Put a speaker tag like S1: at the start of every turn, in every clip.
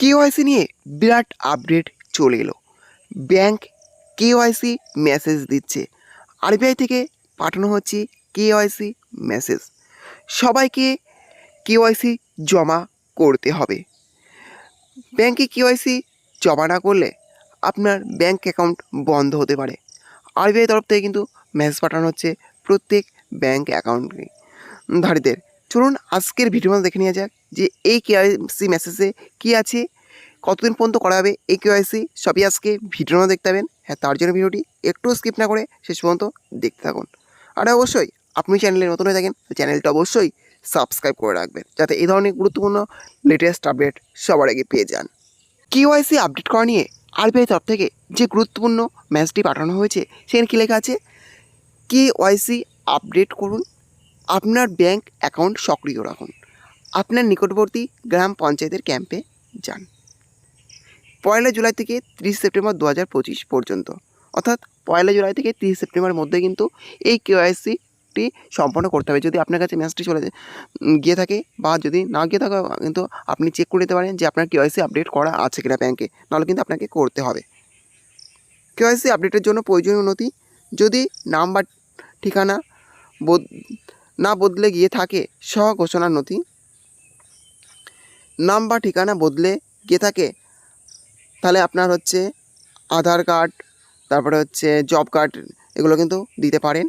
S1: KYC নিয়ে বিরাট update চলে এলো। ব্যাংক কেওয়াইসি মেসেজ দিচ্ছে। আরবিআই থেকে পাঠানো হচ্ছে কেওয়াইসি মেসেজ সবাইকে কেওয়াইসি জমা করতে হবে। ব্যাংকে কেওয়াইসি জমা না করলে আপনার ব্যাংক অ্যাকাউন্ট বন্ধ হতে পারে। আরবিআই তরফ থেকে কিন্তু মেসেজ পাঠানো হচ্ছে প্রত্যেক ব্যাংক অ্যাকাউন্টকে ধারীদের চলুন আজকের ভিডিও দেখে নেওয়া যাক যে এই কেওয়াইসি মেসেজে কী আছে, কতদিন পর্যন্ত করা হবে এই কেওয়াইসি সবই আজকে ভিডিও দেখতে পাবেন। হ্যাঁ তার জন্য ভিডিওটি একটু স্কিপ না করে শেষ পর্যন্ত দেখতে থাকুন। আর অবশ্যই আপনি চ্যানেলে নতুন হয়ে থাকেন চ্যানেলটা অবশ্যই সাবস্ক্রাইব করে রাখবেন, যাতে এই ধরনের গুরুত্বপূর্ণ লেটেস্ট আপডেট সবার আগে পেয়ে যান। কেওয়াইসি আপডেট করা নিয়ে আরবিআই তরফ থেকে যে গুরুত্বপূর্ণ ম্যাচটি পাঠানো হয়েছে, সেখানে কী লেখা আছে? কেওয়াইসি আপডেট করুন। আপনার ব্যাংক অ্যাকাউন্ট সক্রিয় রাখুন। আপনার নিকটবর্তী গ্রাম পঞ্চায়েতের ক্যাম্পে যান। পয়লা জুলাই থেকে তিরিশ সেপ্টেম্বর দু হাজার পঁচিশ পর্যন্ত। অর্থাৎ পয়লা জুলাই থেকে তিরিশ সেপ্টেম্বরের মধ্যে কিন্তু এই কেওয়াইসিটি সম্পন্ন করতে হবে। যদি আপনার কাছে মেসেজটি চলে গিয়ে থাকে বা যদি না গিয়ে থাকে, কিন্তু আপনি চেক করে নিতে পারেন যে আপনার কেওয়াইসি আপডেট করা আছে কিনা ব্যাংকে নাহলে কিন্তু আপনাকে করতে হবে। কেওয়াইসি আপডেটের জন্য প্রয়োজনীয় নথি যদি নাম্বার ঠিকানা না বদলে গিয়ে থাকে সহ ঘোষণার নথি। নাম বা ঠিকানা বদলে গিয়ে থাকে, তাহলে আপনার হচ্ছে আধার কার্ড, তারপরে হচ্ছে জব কার্ড এগুলো কিন্তু দিতে পারেন।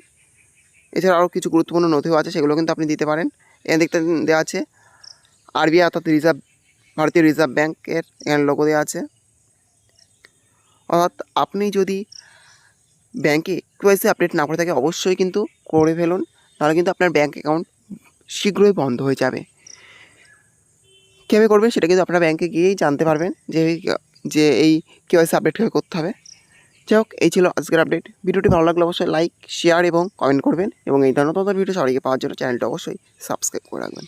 S1: এছাড়া আরও কিছু গুরুত্বপূর্ণ নথিও আছে, সেগুলো কিন্তু আপনি দিতে পারেন। এখানে দেখতে দেওয়া আছে আরবিআই অর্থাৎ রিজার্ভ, ভারতীয় রিজার্ভ ব্যাংকের এখানে লোগো দেওয়া আছে। অর্থাৎ আপনি যদি ব্যাংকে কেওয়াইসি আপডেট না করে থাকে অবশ্যই কিন্তু করে ফেলুন। নাহলে কিন্তু আপনার ব্যাঙ্ক অ্যাকাউন্ট শীঘ্রই বন্ধ হয়ে যাবে। কীভাবে করবেন সেটা কিন্তু আপনার ব্যাঙ্কে গিয়েই জানতে পারবেন যে যে এই কেওয়াইসি আপডেট কীভাবে করতে হবে। যাই হোক, এই ছিল আজকের আপডেট ভিডিওটি ভালো লাগলে অবশ্যই লাইক শেয়ার এবং কমেন্ট করবেন এবং এই ধরনের ভিডিও সবাইকে পাওয়ার জন্য চ্যানেলটা অবশ্যই সাবস্ক্রাইব করে রাখবেন।